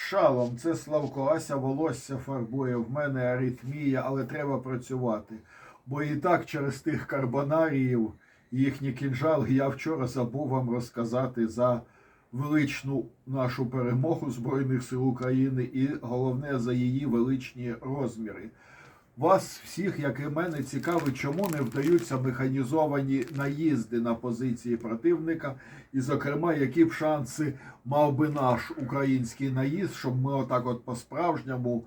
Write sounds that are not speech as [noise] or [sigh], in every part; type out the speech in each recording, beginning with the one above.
Шалом, це Славко Ася, волосся фарбує. В мене аритмія, але треба працювати. Бо і так через тих карбонаріїв їхні кінжали я вчора забув вам розказати за величну нашу перемогу Збройних сил України і головне за її величні розміри. Вас всіх, як і мене, цікавить, чому не вдаються механізовані наїзди на позиції противника, і, зокрема, які б шанси мав би наш український наїзд, щоб ми отак, от по-справжньому,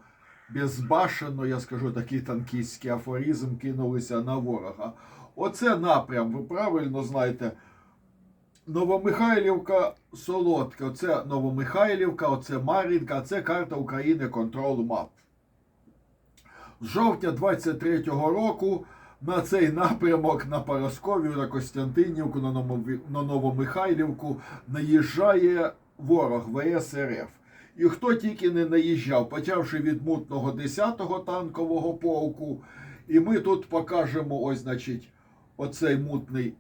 безбашено, я скажу такий танкістський афоризм, кинулися на ворога. Оце напрям, ви правильно знаєте. Новомихайлівка Солодке, оце Новомихайлівка, оце Мар'їнка, це карта України Control Map. З жовтня 23-го року на цей напрямок на Парасковію, на Костянтинівку, на Новомихайлівку наїжджає ворог ВСРФ. І хто тільки не наїжджав, почавши від мутного 10-го танкового полку. І ми тут покажемо ось, значить, оцей мутний.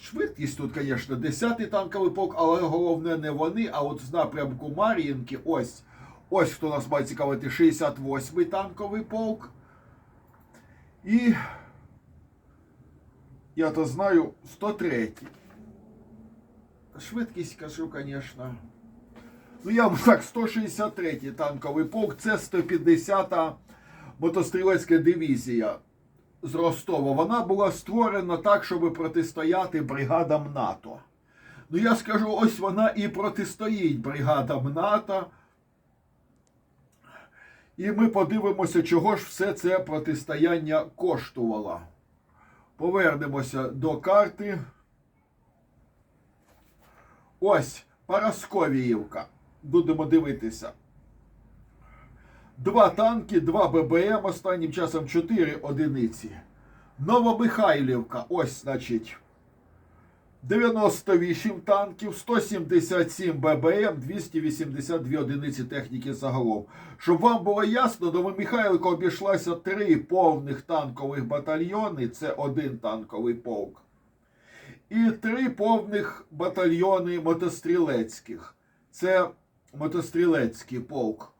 Швидкість тут, звісно, 10-й танковий полк, але головне не вони, а от з напрямку Мар'їнки, ось. Ось хто нас має цікавити 68-й танковий полк. І я то знаю 103-й. Швидкість кажу, звісно. Ну, я вам так, 163-й танковий полк, це 150-та мотострілецька дивізія з Ростова. Вона була створена так, щоб протистояти бригадам НАТО. Ну, я скажу, ось вона і протистоїть бригадам НАТО. І ми подивимося, чого ж все це протистояння коштувало. Повернемося до карти. Ось Парасковіївка. Будемо дивитися. Два танки, два ББМ, останнім часом чотири одиниці. Новомихайлівка, ось, значить. 98 танків, 177 ББМ, 282 одиниці техніки загалом. Щоб вам було ясно, Новомихайлівка обійшлася три повних танкових батальйони, це один танковий полк. І три повних батальйони мотострілецьких. Це мотострілецький полк.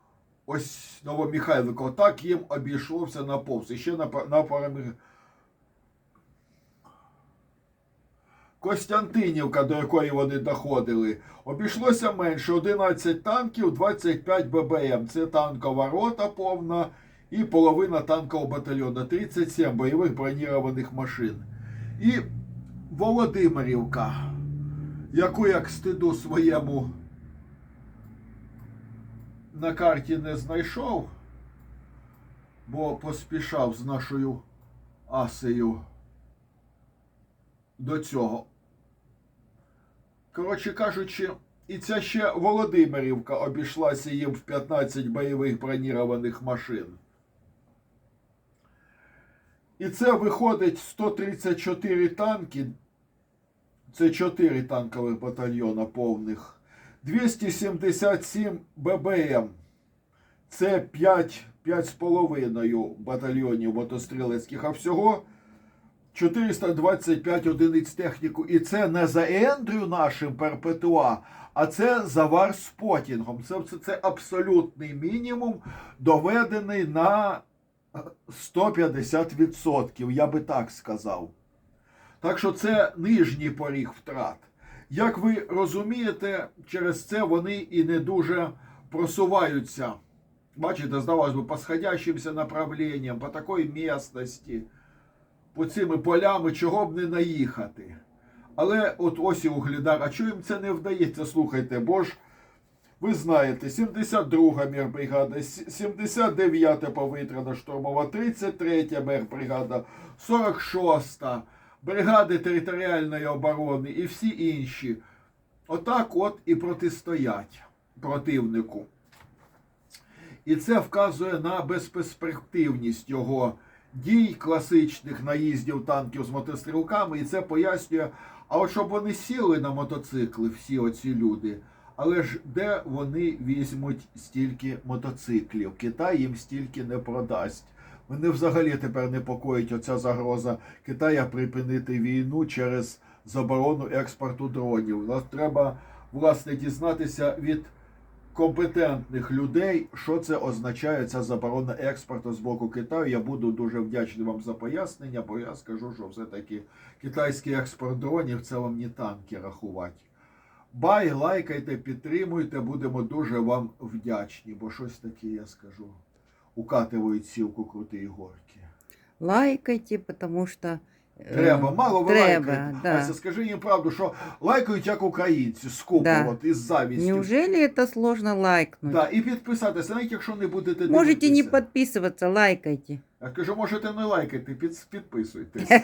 Ось Новомихайлівка. Отак їм обійшлося на повз. І ще на, на парамір... Костянтинівка, до якої вони доходили, обійшлося менше 11 танків, 25 ББМ. Це танкова рота повна і половина танкового батальйону, 37 бойових бронірованих машин. І Володимирівка, яку як стиду своєму на карті не знайшов, бо поспішав з нашою асею до цього. Коротше кажучи, і ця ще Володимирівка обійшлася їм в 15 бойових бронірованих машин. І це виходить 134 танки. Це 4 танкових батальйона повних. 277 ББМ. Це 5, 5,5 батальйонів мотострілецьких, а всього 425 одиниць техніку. І це не за Ендрю нашим перпетуа, а це за Варспотінгом. Це, це, це абсолютний мінімум, доведений на 150%, я би так сказав. Так що це нижній поріг втрат. Як ви розумієте, через це вони і не дуже просуваються. Бачите, здавалось би, по сходящимся направленням, по такій місності, по цими полями, чого б не наїхати. Але от ось і углідар, а чого їм це не вдається? Слухайте, бо ж ви знаєте, 72-га мірбригада, 79-та повітряна штурмова, 33-я мірбригада, 46-та, бригади територіальної оборони і всі інші. Отак от і протистоять противнику. І це вказує на безперспективність його дій, класичних наїздів танків з мотострілками, і це пояснює, а от щоб вони сіли на мотоцикли, всі оці люди. Але ж де вони візьмуть стільки мотоциклів? Китай їм стільки не продасть. Мене взагалі тепер непокоїть оця загроза Китая припинити війну через заборону експорту дронів. Нас треба власне дізнатися від компетентних людей, що це означає ця заборона експорту з боку Китаю. Я буду дуже вдячний вам за пояснення, бо я скажу, що все-таки китайський експорт дронів це вам не танки рахувати. Бай, лайкайте, підтримуйте, будемо дуже вам вдячні, бо щось таке, я скажу, укатують сілку крутої горки. Лайкайте, потому что... э, Треба, мало ви треба, лайкаєте. да. Ася, скажи їм правду, що лайкають як українці, скупо, Да. от із завістю. Неужели это сложно лайкнуть? Да, і підписатися, навіть якщо не будете Можете не дивитися. подписываться, лайкайте. Я кажу, можете не лайкати, під, підписуйтесь. [laughs]